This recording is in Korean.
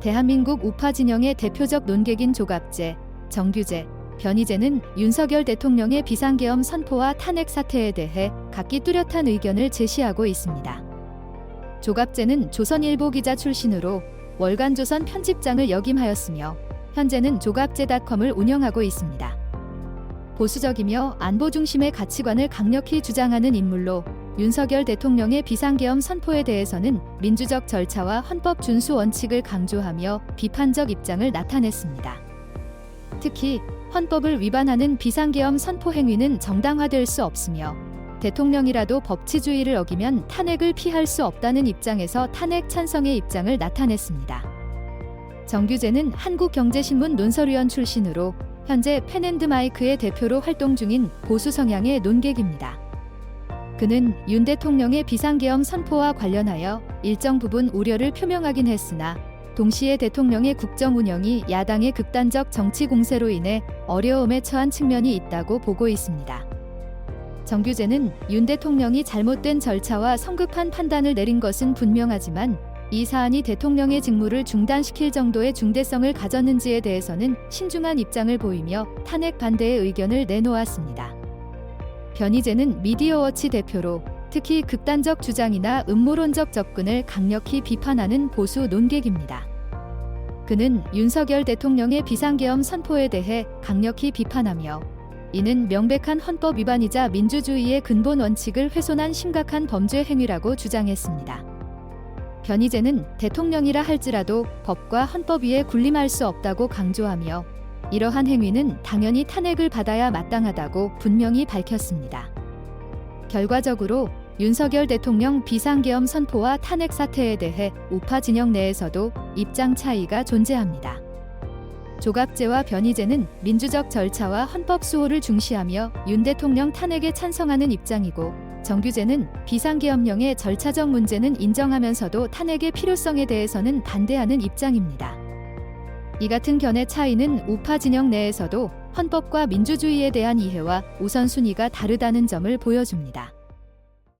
대한민국 우파 진영의 대표적 논객인 조갑재, 정규재, 변희재는 윤석열 대통령의 비상계엄 선포와 탄핵 사태에 대해 각기 뚜렷한 의견을 제시하고 있습니다. 조갑재는 조선일보 기자 출신으로 월간 조선 편집장을 역임하였으며 현재는 조갑재닷컴을 운영하고 있습니다. 보수적이며 안보 중심의 가치관을 강력히 주장하는 인물로 윤석열 대통령의 비상계엄 선포에 대해서는 민주적 절차와 헌법 준수 원칙을 강조하며 비판적 입장을 나타냈습니다. 특히 헌법을 위반하는 비상계엄 선포 행위는 정당화될 수 없으며 대통령이라도 법치주의를 어기면 탄핵을 피할 수 없다는 입장에서 탄핵 찬성의 입장을 나타냈습니다. 정규재는 한국경제신문 논설위원 출신으로 현재 펜앤드마이크의 대표로 활동 중인 보수 성향의 논객입니다. 그는 윤 대통령의 비상계엄 선포와 관련하여 일정 부분 우려를 표명하긴 했으나 동시에 대통령의 국정 운영이 야당의 극단적 정치 공세로 인해 어려움에 처한 측면이 있다고 보고 있습니다. 정규재는 윤 대통령이 잘못된 절차와 성급한 판단을 내린 것은 분명하지만 이 사안이 대통령의 직무를 중단시킬 정도의 중대성을 가졌는지에 대해서는 신중한 입장을 보이며 탄핵 반대의 의견을 내놓았습니다. 변희재는 미디어워치 대표로 특히 극단적 주장이나 음모론적 접근을 강력히 비판하는 보수 논객입니다. 그는 윤석열 대통령의 비상계엄 선포에 대해 강력히 비판하며 이는 명백한 헌법 위반이자 민주주의의 근본 원칙을 훼손한 심각한 범죄 행위라고 주장했습니다. 변희재는 대통령이라 할지라도 법과 헌법 위에 군림할 수 없다고 강조하며 이러한 행위는 당연히 탄핵을 받아야 마땅하다고 분명히 밝혔습니다. 결과적으로 윤석열 대통령 비상계엄 선포와 탄핵 사태에 대해 우파 진영 내에서도 입장 차이가 존재합니다. 조갑재와 변희재는 민주적 절차와 헌법 수호를 중시하며 윤 대통령 탄핵에 찬성하는 입장이고 정규재는 비상계엄령의 절차적 문제는 인정하면서도 탄핵의 필요성에 대해서는 반대하는 입장입니다. 이 같은 견해 차이는 우파 진영 내에서도 헌법과 민주주의에 대한 이해와 우선순위가 다르다는 점을 보여줍니다.